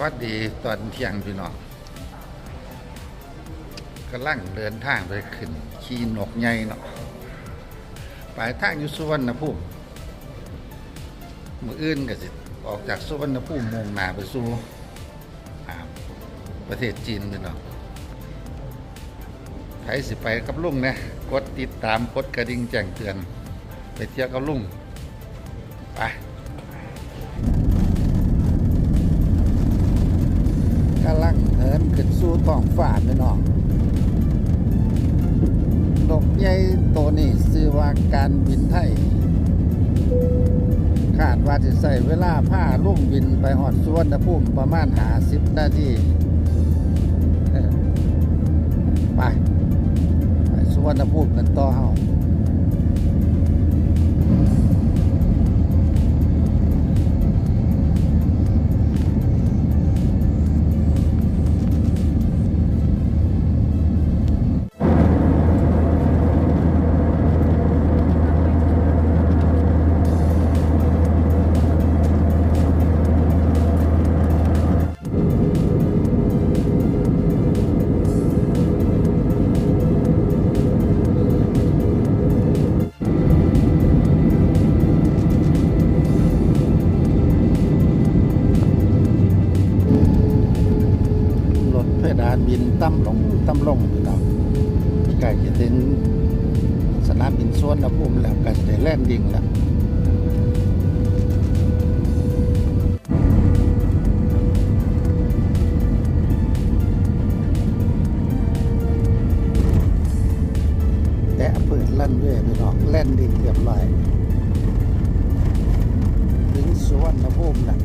วัสดีตอนเที่ยงพี่น้องกำลังเดินทางไปขึ้น ขี่นกใหญ่เนาะปลายทางอยู่สุวรรณภูมิมืออื่นก็สิออกจากสุวรรณภูมิมุ่งหน้าไปสู่อาประเทศจีนพี่น้องใครสิไปกับลุงนะกดติดตามกดกระดิ่งแจ้งเตือน ไปเที่ยวกับลุง นขึ้นสู่ท้องฟ้าพี่น้องนกใหญ่ตัวนี้ชื่อว่าการบินไทยคาดว่าจะใส่เวลาผ้าลุ่งบินไปหอดสวนภูมิประมาณหาสิบนาทีไป ไปสวนภูมิกันต่อเฮา ต่ำลงต่ำลงพี่น้องใกล้จะถึงสนามบินสวนภูมิแล้วก็จะได้แล่นดิ่งแล้วและเปิดลั่นเรื่อยไปน้องแล่นดิ่งเรียบร้อยถึงสวนภูมิแล้ว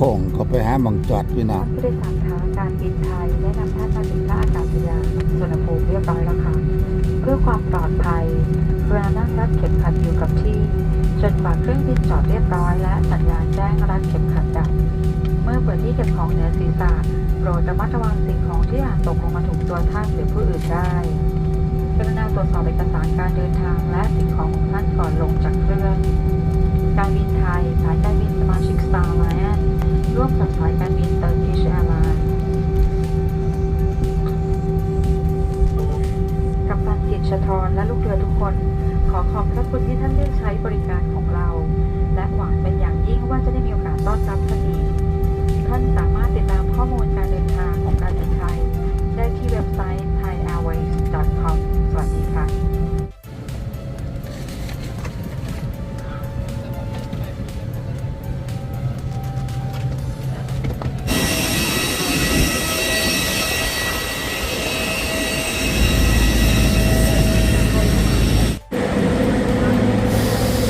โค้งก็ไปหาหมองจอดพี่น้องผู้โดยสารคะการบินไทยได้นำท่านมาถึงท่าอากาศยานสุวรรณภูมิเรียบร้อยแล้วค่ะ เพื่อความปลอดภัยกรุณานั่งรัดเข็มขัดอยู่กับที่จนกว่าเครื่องบินจอดเรียบร้อยและสัญญาณแจ้งรัดเข็มขัดดับ เมื่อเปิดที่เก็บของเหนือศีรษะโปรดระมัดระวังสิ่งของที่อาจตกลงมาถูกตัวท่านหรือผู้อื่นได้กรุณาตรวจสอบเอกสารการเดินทางและสิ่งของของท่านก่อนลงจากเครื่อง การบินไทยสายการบิน ร่วมกับสายการบินเตอร์กิชแอร์ไลน์กัปตันกิจชทรและลูกเรือทุกคน ขอขอบพระคุณที่ท่านเลือกใช้บริการของ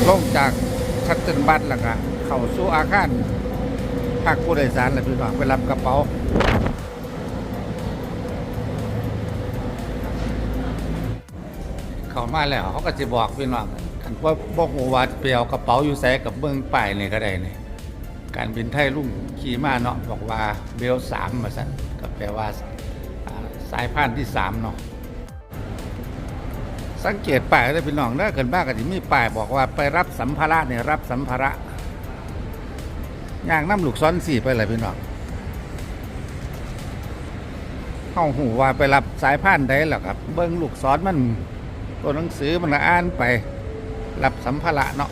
ลงจากชัตเติลบัสแล้วก็เข้าสู่อาคารภาคผู้โดยสารแล้วพี่น้องไปรับกระเป๋าเข้ามาแล้วเขาก็จะบอกพี่น้องคันว่าบอกว่าไปเอากระเป๋าอยู่แสกับเมืองป้ายนี่ก็ได้นี่การบินไทยลุ่งขี่มาเนาะบอกว่าเบลสามมาสั่นก็แปลว่าสายพานที่สามเนาะ สังเกตป้ายได้พี่น้องเด้อเกินบ้ากันที่มีป้ายบอกว่าไปรับสัมภาระเนี่ยรับสัมภาระย่างน้ำลูกซ้อนสี่ไปเลยพี่น้องเข้าหูว่าไปรับสายพานได้หรอครับ เบิ้งลูกซ้อนมันตัวหนังสือมันอ่านไป รับสัมภาระเนาะ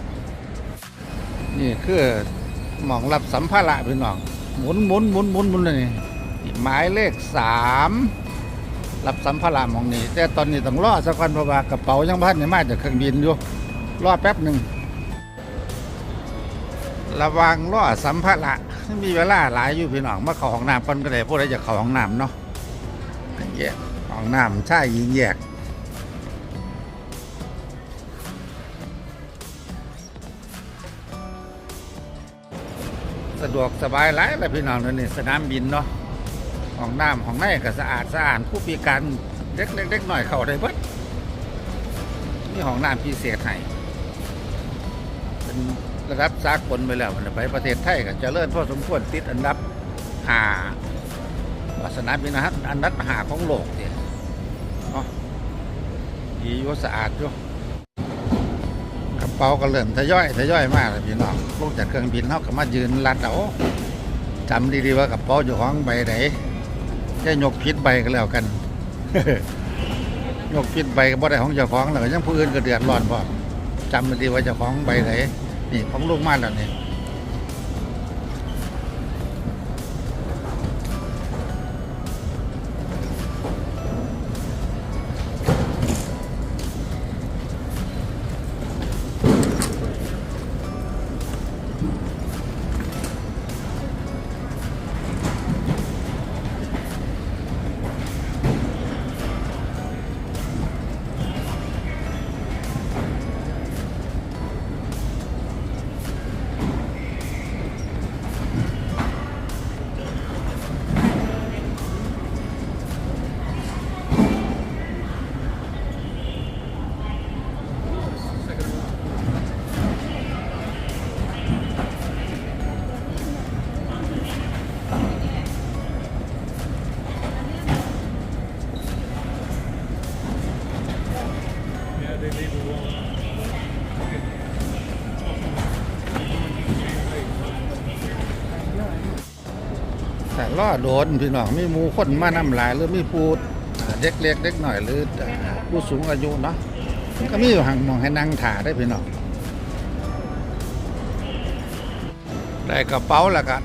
นี่คือหมองรับสัมภาระพี่น้องหมุนหมุนหมุนหมุนหมุนเลยนี่หมายเลขสาม รับสัมภาระมองนี้ แต่ตอนนี้ต้องรอสักวันเพราะว่ากระเป๋ายังพันในมาจากเครื่องบินอยู่รอแป๊บหนึ่งระวังล้อสัมภาระมีเวลาหลายอยู่พี่น้องมาเข้าห้องน้ำก่อนก็ได้พวกเราจะเข้าห้องน้ำเนาะแยกห้องน้ำชายหญิงแยกสะดวกสบายหลายเลยพี่น้องเนี่สนามบินเนาะ ห้องน้ำห้องในก็สะอาดสะอาดผู้พิการเล็กเล็กเล็กหน่อยเข้าได้เบิดนี่ห้องน้ำพิเศษให้เป็นระดับสากลไปแล้วมันไปประเทศไทยก็เจะเลื่อนพอสมควรติดอันดับหาว่าสนามบินะฮะอันดับหาของโลกเนี่ยเนาะดีอยู่สะอาดอยู่กระเป๋าก็เริ่มทยอยทยอยมากเลยพี่น้องลงจากเครื่องบินเขาก็มายืนรัดเอาจำดีๆว่ากระเป๋าอยู่ของใบไหน ค่ยกพิษใบก็แล้วกัน ยกพิษใบก็บ่ได้ของเจ้าของแล้วก็ยังผู้อื่นก็เดือดร้อนพอจำดีว่าเจ้าของใบไหนนี่ของลูกมาแล้วนี่ แต่ล่อโดนพี่น้องมีหมูคนมานำหลายหรือมีผู้เด็กเล็กเด็กหน่อยหรือผู้สูงอายุเนาะก็มีอยู่ห่างมองให้นั่งถ่าได้พี่น้องได้กระเป๋าล้วก็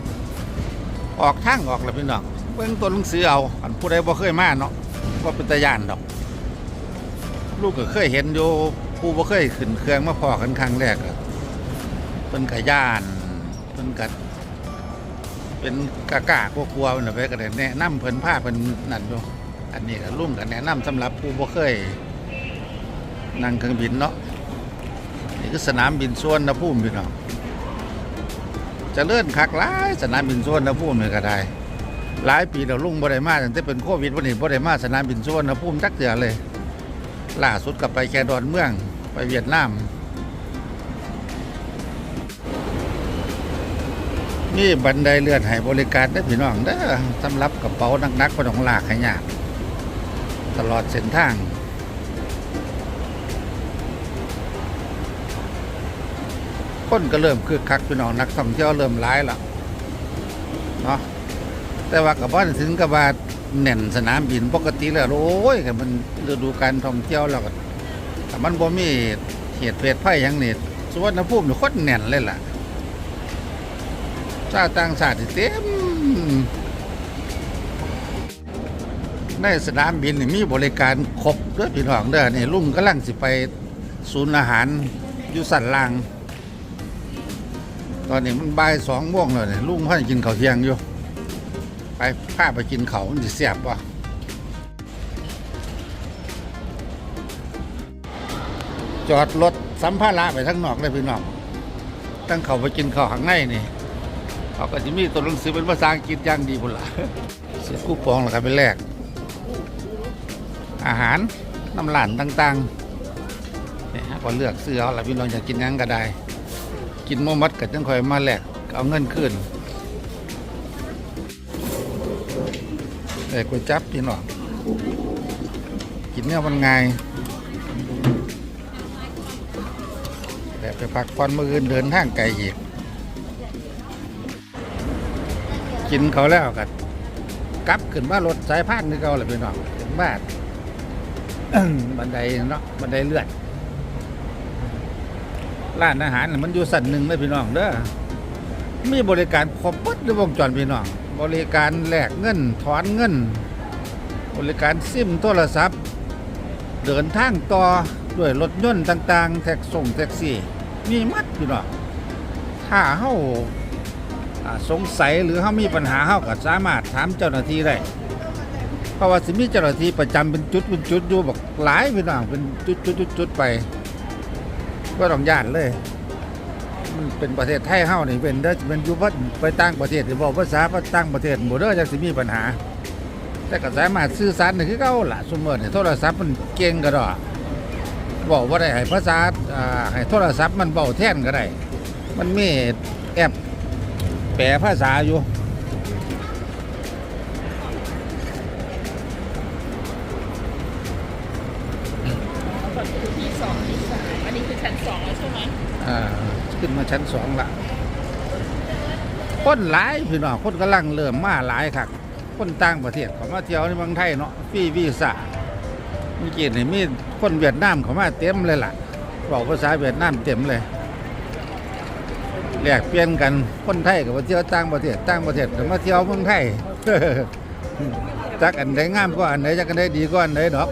ออกทางออกแล้วพี่น้องเบิ่งตัวหนังสือเอาอันผู้ใดบ่เคยมาเนาะก็เป็นตาย่านดอก ลูกก็เคยเห็นอยู่ผู้บ่เคยขึ้นเครื่องมาพอกันครั้งแรกเพิ่นก็ย่านเพิ่นก็ เป็นกากากลัวกลัวๆมันน่ะไปก็ได้แนะนำเพิ่นพาเพิ่นนั่นอยู่อันนี้ก็ลุงก็แนะนำสำหรับผู้บ่เคยนั่งเครื่องบินเนาะนี่คือสนามบินสวนนภูมิพี่น้องจะเลื่อนคักหลายสนามบินสวนนภูมินี่ก็ได้หลายปีแล้วลุงบ่ได้มาตั้งแต่เป็นโควิดวันนี้บ่ได้มาสนามบินสวนนภูมิจักเทื่อเลยล่าสุดกับไปแค่ดอนเมืองไปเวียดนาม นี่บันไดเลื่อนให้บริการได้พี่น้องเด้อสำหรับกระเป๋านักๆก็ต้องลากให้ยากตลอดเส้นทางคนก็เริ่มคึกคักพี่น้องนักท่องเที่ยวเริ่มร้ายล้วเนาะแต่ว่ากับว่าถึงกับว่าแน่นสนามบินปกติแล้วโอ้ยมันฤดูการท่องเที่ยวแล้วก็มันบ่มีเหตุเพศภัยหยังนี่สุวรรณภูมินี่โคตรแน่นเลยล่ะ ชาวต่างชาติเต็ม ในสนามบินมีบริการครบด้อพี่น้องเด้อนี่ลุงกำลังสิไปศูนย์อาหารอยู่สันล่าง ตอนนี้มันบ่ายสองโมงแล้วเนี่ยลุงพ่อกินข้าวเที่ยงอยู่ ไปพาไปกินเขาวมันจะเสียบวะจอดรถสัมภาระไปทั้งนอกเลยพี่น้องตั้งเขาไปกินข้าวข้างในนี่ เขาก็จะมีตัวหนังสือเป็นภาษาอังกฤษอย่างดีพุ่นละเสียคู่ปองแล้วครับเป็นแรก อาหารน้ำหลานต่างๆเนี่ยฮะก็เลือกซื้อเอาละพี่น้องอยากกินยังก็ได้ กินโมมัดก็จังคอยมาแหลกเอาเงินคืนแต่ก๋วยจับพี่น้องกินเนี่ยมันง่ายแต่ไปพักผ่อนเมื่อคืนเดินทางไกลอีก กินเขาแล้วกันกลับขึ้นมารถสายพานนี่เขาเลยพี่น้องถึงบ้านบันไดเนาะบันไดเลื่อนร้านอาหารมันอยู่สันหนึ่งเลยพี่น้องเด้อมีบริการครบหมดในวงจรพี่น้อง บริการแลกเงินถอนเงิน บริการซิมโทรศัพท์ เดินทางต่อด้วยรถยนต์ต่าง ๆ แท็กส่งแท็กซี่ มีมัดพี่น้องถ้าเฮา อ่าสงสัยหรือเฮามีปัญหาเฮาก็สามารถถามเจ้าหน้าที่ได้เพราะว่าสิมีเจ้าหน้าที่ประจำเป็นจุดเป็นจุดอยู่บอกหลายพี่น้องเป็นจุดจุดจุดจุดไปก็ต้องย่านเลย มันเป็นประเทศไทยเฮานี่เป็นเด้อเป็นอยู่ว่าไปต่างประเทศสิบอกภาษาไปต่างประเทศบ่เด้อจักสิมีปัญหา แต่ก็สามารถสื่อสารได้คือเก่าล่ะซุมื้อนี่โทรศัพท์มันเก่งก็ดอกบอกว่าได้ให้ภาษาอ่าให้โทรศัพท์มันเว้าแทนก็ได้ มันมี ลภาษาอยู่ก่อนคือที่สองที่สามอันนี้คือชั้นสองแล้วใช่ไหมอ่าขึ้นมาชั้นสองละคนหลายพี่น้องคนกำลังเริ่มมาหลายครับคนต่างประเทศเขามาเที่ยวในเมืองไทยเนาะฟรีวีซ่าเมื่อกี้นี่มีคนเวียดนามเขามาเต็มเลยล่ะบอกภาษาเวียดนามเต็มเลย แลกเปลี่ยนกันคนไทยกับมาเที่ยวต่างประเทศต่างประเทศก็มาเที่ยวเมืองไทย จักอันใดงามกว่าอันใดจักอันใดดีกว่าอันใดดอก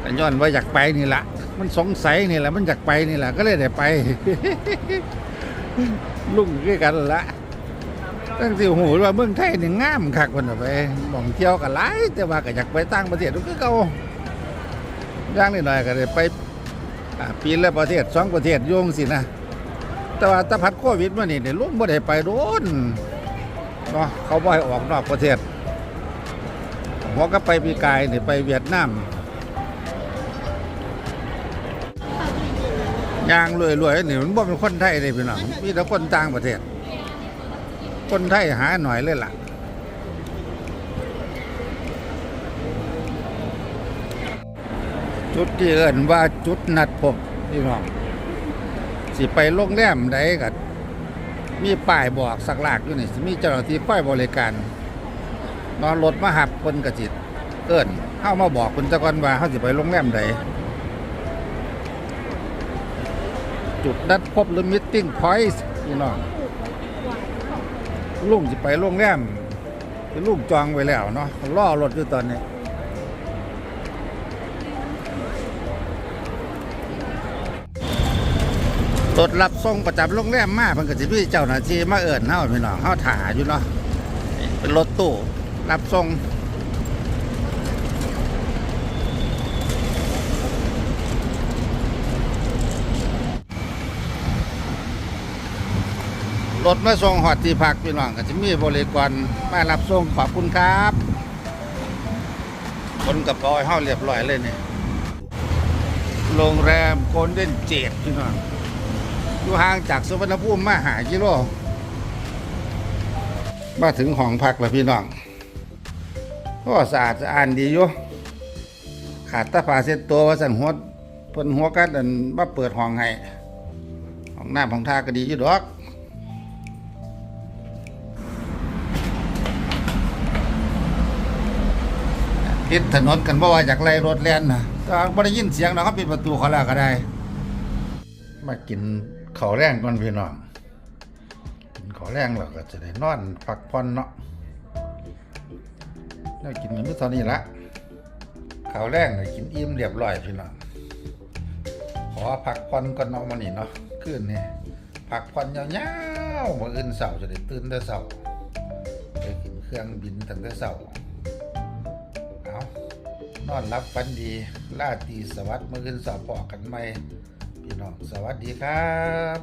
แต่ย้อนว่าอยากไปนี่ละมันสงสัยนี่แหละมันอยากไปนี่แหละก็เลยได้ไป ลุ่งด้วยกันละตั้งสิหูว่าเมืองไทยนี่งามคักคนไปมองเที่ยวกันหลายแต่ว่าก็อยากไปต่างประเทศก็เก่าย่างนิดหน่อยก็ได้ไป ปีละประเทศสองประเทศโยงสินะ แต่ว่าตะพัดโควิดมานี่เนี่ยลุงบ่ได้ไปโดนเนาะเขาบ่ให้ออกนอกประเทศหัวก็ไปปีกายนี่ไปเวียดนามยางรวยๆนี่มันบ่เป็นคนไทยเลยพี่น้องมีแต่คนต่างประเทศ คนไทยหาหน่อยเลยล่ะ จุดที่เอิ้นว่าจุดนัดพบพี่น้องสิไปโรงแรมใดก็มีป้ายบอกสักหลากอยู่นี่สิมีเจ้าหน้าที่คอยบริการนอนรถมาหับคนกระจิตเอิ้นเข้ามาบอกคนตะกอนว่าเขาสิไปโรงแรมใดจุดนัดพบหรือมิทติ้งพอยต์พี่น้องลุงสิไปโรงแรมลุงจองไว้แล้วเนาะล่อรถอยู่ตอนนี้ รถรับส่งประจำโรงแรมมาเพิ่นก็สิมี่เจ้าหน้าที่มาเอิ้นเฮาพี่น้องเฮาถ่าอยู่เนาะเป็นรถตู้รับส่งรถมาส่งหอดที่พักพี่น้องก็จะมีบริการมารับส่งขอบคุณครับ คนกระป๋าให้เฮาเรียบร้อยเลยเนี่ยโรงแรมโกลเด้นเจ็ดพี่น้อง อยู่ห่างจากสุวรรณภูมิมาหากิโลมาถึงห้องพักแล้วพี่น้องก็สะอาดสะอานดีอยู่ขาดตาผาเช็ดตัวว่าสันหัวเพิ่นหัวกันอันมาเปิดห้องให้ห้องน้ำห้องท่าก็ดีอยู่ดอกปิดถนนกันเพราะว่าอยากไล่รถแล่นนะแต่ว่ได้ยินเสียงเนาะเขาปิดประตูเขาแล้วก็ได้ มากิน ขาแรงก่อนพี่น้องกินข้าแรงแล้วก็จะได้นอนพักผ่อนเนาะแล้วกินกันไม่เท่านี้ละข้าแรงเนี่ยกินอิ่มเรียบร้อยพี่น้องขอพักผ่อนก่อนเนาะมันนี่เนาะคืนนี้พักผ่อนยาวๆมื้ออื่นเสาจะได้ตื่นแต่เสาไปขึ้นเครื่องบินตั้งแต่เสาเอานอนรับฝันดีลาตีสวัสดิ์มื้ออื่นเสาร์พอกันใหม่ พี่น้อง สวัสดีครับ